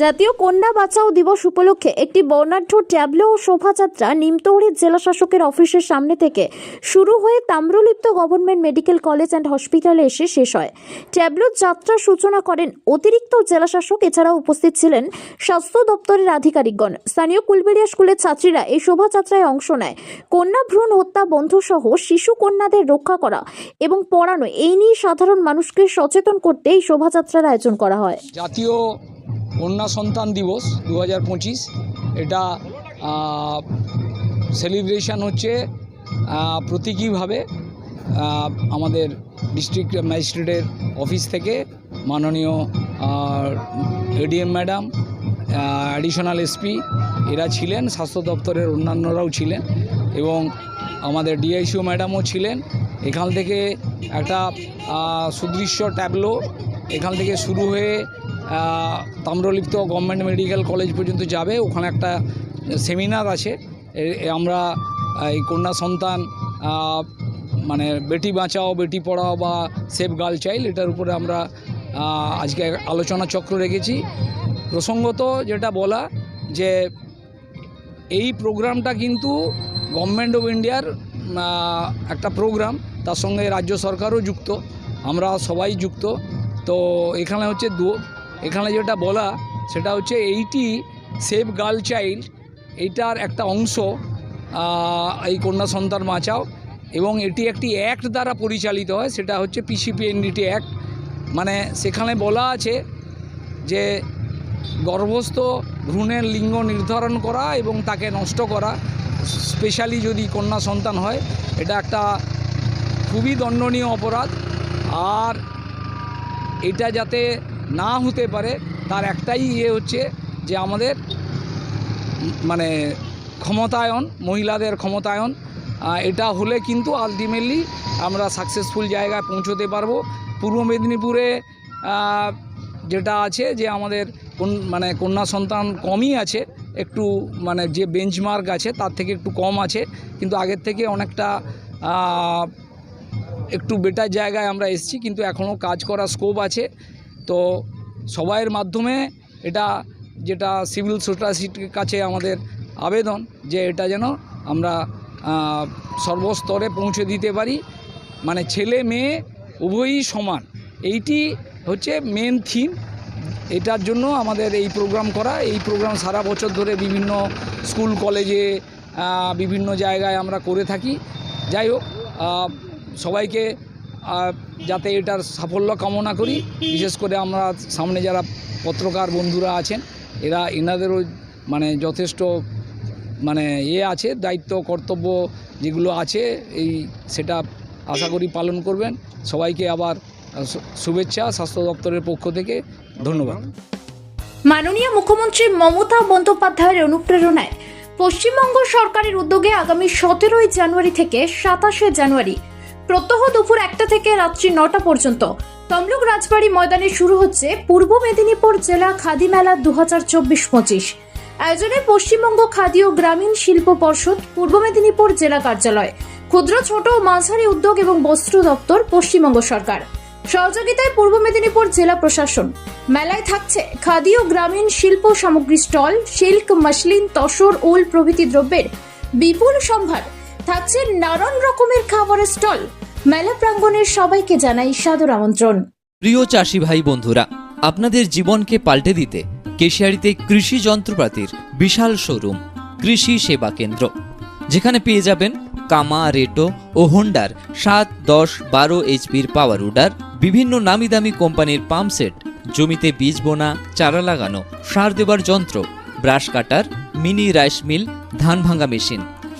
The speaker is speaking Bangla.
জাতীয় কন্যা বাঁচাও দিবস উপলক্ষে একটি বর্ণাঢ্য ট্যাবলো ও শোভাযাত্রা নিমতৌড়ের জেলা শাসকের অফিসের সামনে থেকে শুরু হয়ে Tamralipta government medical college and হসপিটালে এসে শেষ হয়। ট্যাবলো যাত্রার সূচনা করেন অতিরিক্ত জেলা শাসক, এছাড়াও উপস্থিত ছিলেন স্বাস্থ্য দপ্তরের আধিকারিকগণ। স্থানীয় কুলবেড়িয়া স্কুলের ছাত্রীরা এই শোভাযাত্রায় অংশ নেয়। কন্যা ভ্রূণ হত্যা বন্ধ সহ শিশু কন্যাদের রক্ষা করা এবং পড়ানো, এই নিয়ে সাধারণ মানুষকে সচেতন করতে এই শোভাযাত্রার আয়োজন করা হয়। জাতীয় কন্যা সন্তান দিবস দু হাজার পঁচিশ। এটা সেলিব্রেশন হচ্ছে প্রতীকীভাবে আমাদের ডিস্ট্রিক্ট ম্যাজিস্ট্রেটের অফিস থেকে মাননীয় এডিএম ম্যাডাম অ্যাডিশনাল এসপি এরা ছিলেন, স্বাস্থ্য দপ্তরের অন্যান্যরাও ছিলেন এবং আমাদের ডিআইসিও ম্যাডামও ছিলেন। এখান থেকে একটা সুদৃশ্য ট্যাবলো এখান থেকে শুরু হয়ে তাম্রলিপ্ত গভর্নমেন্ট মেডিকেল কলেজ পর্যন্ত যাবে। ওখানে একটা সেমিনার আছে। আমরা এই কন্যা সন্তান মানে বেটি বাঁচাও, বেটি পড়াও বা সেফ গার্ল চাইল্ড, এটার উপরে আমরা আজকে আলোচনা চক্র রেখেছি। প্রসঙ্গত যেটা বলা, যে এই প্রোগ্রামটা কিন্তু গভর্নমেন্ট অফ ইন্ডিয়ার একটা প্রোগ্রাম, তার সঙ্গে রাজ্য সরকারও যুক্ত। আমরা সবাই যুক্ত। তো এখানে হচ্ছে এখানে যেটা বলা, সেটা হচ্ছে এইটি সেভ গার্ল চাইল্ড এইটার একটা অংশ এই কন্যা সন্তান বাঁচাও, এবং এটি একটি অ্যাক্ট দ্বারা পরিচালিত হয়, সেটা হচ্ছে পিসিপিএনডিটি অ্যাক্ট মানে সেখানে বলা আছে যে গর্ভস্থ ভ্রূণের লিঙ্গ নির্ধারণ করা এবং তাকে নষ্ট করা স্পেশালি যদি কন্যা সন্তান হয়, এটা একটা খুবই দণ্ডনীয় অপরাধ। আর এটা যাতে না হতে পারে, তার একটাই ইয়ে হচ্ছে যে আমাদের মানে ক্ষমতায়ন, মহিলাদের ক্ষমতায়ন এটা হলে কিন্তু আলটিমেটলি আমরা সাকসেসফুল জায়গায় পৌঁছতে পারব। পূর্ব মেদিনীপুরে যেটা আছে যে আমাদের কোন মানে কন্যা সন্তান কমই আছে, একটু মানে যে বেঞ্চমার্ক আছে তার থেকে একটু কম আছে, কিন্তু আগের থেকে অনেকটা একটু বেটার জায়গায় আমরা এসেছি, কিন্তু এখনও কাজ করার স্কোপ আছে। তো সবাইয়ের মাধ্যমে এটা যেটা সিভিল সোসাইটির কাছে আমাদের আবেদন যে এটা যেন আমরা সর্বস্তরে পৌঁছে দিতে পারি। মানে ছেলে মেয়ে উভয়ই সমান। এইটি হচ্ছে মেন থিম এটার জন্য আমাদের এই প্রোগ্রাম করা। এই প্রোগ্রাম সারা বছর ধরে বিভিন্ন স্কুল কলেজে বিভিন্ন জায়গায় আমরা করে থাকি। যাই হোক সবাইকে যাতে এটার সাফল্য কামনা করি, বিশেষ করে আমরা সামনে যারা পত্রকার বন্ধুরা আছেন, এরা এনাদেরও মানে যথেষ্ট মানে ইয়ে আছে, দায়িত্ব, কর্তব্য যেগুলো আছে, এই সেটা আশা করি পালন করবেন। সবাইকে আবার শুভেচ্ছা স্বাস্থ্য দপ্তরের পক্ষ থেকে। ধন্যবাদ। মাননীয় মুখ্যমন্ত্রী মমতা বন্দ্যোপাধ্যায়ের অনুপ্রেরণায় পশ্চিমবঙ্গ সরকারের উদ্যোগে আগামী সতেরোই জানুয়ারি থেকে সাতাশে জানুয়ারি প্রত্যহ দুপুর একটা থেকে রাত্রি নটা পর্যন্ত। তমলুক রাজবাড়ী ময়দানে শুরু হচ্ছে পূর্ব মেদিনীপুর জেলা খাদি মেলা দু হাজার চব্বিশ পঁচিশ। আয়োজনে পশ্চিমবঙ্গ খাদি ও গ্রামীণ শিল্প পর্ষদ, পূর্ব মেদিনীপুর জেলা কার্যালয়, ক্ষুদ্র, ছোট ও মাঝারি উদ্যোগ এবং বস্ত্র দপ্তর, পশ্চিমবঙ্গ সরকার। সহযোগিতায় পূর্ব মেদিনীপুর জেলা প্রশাসন। মেলায় থাকছে খাদি ও গ্রামীণ শিল্প সামগ্রী stall, silk, muslin, tussar, wool প্রভৃতি দ্রব্যের বিপুল সম্ভার। থাকছে নানান রকমের খাবারের স্টল। মেলা প্রাঙ্গণের সবাইকে জানাই সাদর আমন্ত্রণ। প্রিয় চাষি ভাই বন্ধুরা, আপনাদের জীবনকে পাল্টে দিতে কেশিয়ারিতে কৃষি যন্ত্রপাতির বিশাল শোরুম, কৃষি সেবা কেন্দ্র। যেখানে পেয়ে যাবেন কামা, রেটো ও হোন্ডার সাত, দশ, বারো এইচপির পাওয়ার উডার, বিভিন্ন নামি দামি কোম্পানির পাম্প সেট, জমিতে বীজ বোনা, চারা লাগানো, সার দেবার যন্ত্র, brush cutter, mini rice mill, ধান ভাঙা মেশিন